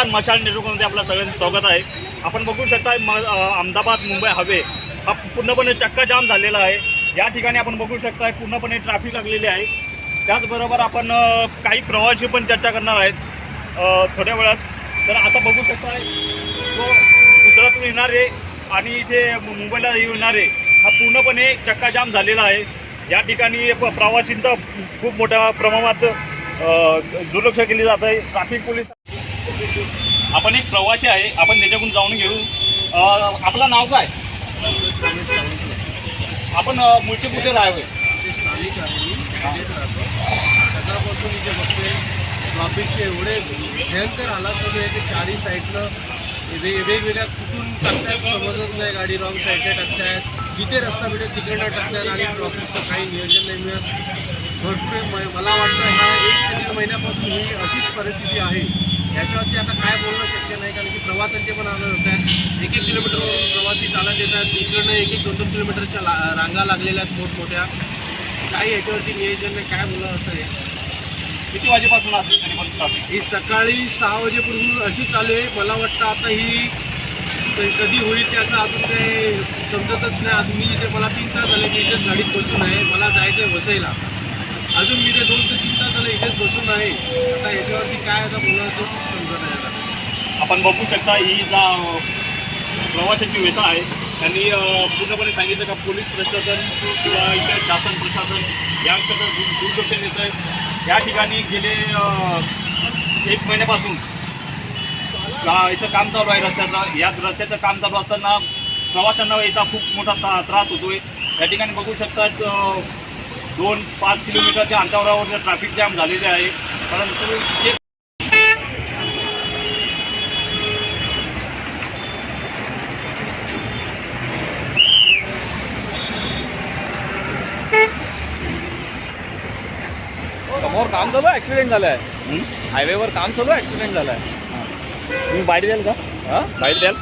किसान मशाल नेटवर्कमध्ये आपलं सगळ्यांचं स्वागत आहे. आपण बघू शकता म अहमदाबाद मुंबई हवे हा पूर्णपणे चक्काजाम झालेला आहे. या ठिकाणी आपण बघू शकता पूर्णपणे ट्रॅफिक लागलेली आहे. त्याचबरोबर आपण काही प्रवासी पण चर्चा करणार आहेत थोड्या वेळात. तर आता बघू शकता तो गुजरातून येणारे आणि इथे मुंबईला येणारे हा पूर्णपणे चक्काजाम झालेला आहे. या ठिकाणी प- प्रवासींचा खूप मोठ्या प्रमाणात दुर्लक्ष केले जात आहे. ट्रॅफिक पोलीस आपण एक प्रवासी आहे आपण त्याच्याकडून जाऊन घेऊ. आपलं नाव काय? आपण अ, मूळचे कुठे राहावे? ते राहतो सकाळपासून इथे बघतोय ट्रॉफिकचे एवढे भयंकर हालात चालू आहे. की चारही साईडनं वेगवेगळ्या कुठून टाकतायत समजत नाही गाडी रॉंग साईडने टाकतायत जिथे रस्ता भेटेल तिकडनं टाकतात आणि ट्रॉफिकचं काही नियोजन नाही मिळत भरपूर म- मला वाटतं ह्या एक ते दीड महिन्यापासून ही अशीच परिस्थिती आहे. याच्यावरती आता काय कारण की प्रवासांचे पण आनंद होत आहे एक एक किलोमीटरवरून प्रवासी चालत येत आहेत इकडनं एक एक दोन दोन किलोमीटरच्या ला रांगा लागलेल्या आहेत मोठमोठ्या काही याच्यावरती नियोजन नाही काय बोलणं असं आहे? किती वाजेपासून असेल तरी पण ट्रॅफिक ही सकाळी सहा वाजेपूर्वी अशी चालू आहे. मला वाटतं आता ही कधी होईल त्याचं अजून काही समजतच नाही. अजून मी इथे मला तीन तास झाले मी इथेच गाडीत बसून आहे. मला जायचं आहे वसईला. अजून मी ते दोन ते तीन तास झाले इथेच बसून आहे. आता याच्यावरती काय आता बोलायचं? आपण बघू शकता ही जा प्रवाशांची व्यथा आहे. त्यांनी पूर्णपणे सांगितलं का पोलीस प्रशासन किंवा इतर शासन प्रशासन यांकडे दूरदर्शन दुर्लक्ष येत आहे. या ठिकाणी गेले एक महिन्यापासून का- याचं काम चालू आहे रस्त्याचं. या रस्त्याचं काम चालू असताना प्रवाशांना याचा खूप मोठा ता- त्रास होतोय. या ठिकाणी बघू शकतात दोन पाच किलोमीटरच्या अंतरावर ट्रॅफिक जॅम झालेले आहे. परंतु ते समोर काम चालू ऍक्सिडेंट झालाय. हं? हायवेवर काम चालू ऍक्सिडेंट झालाय. तुम्ही बाईट द्याल का? हा? बाईट द्याल?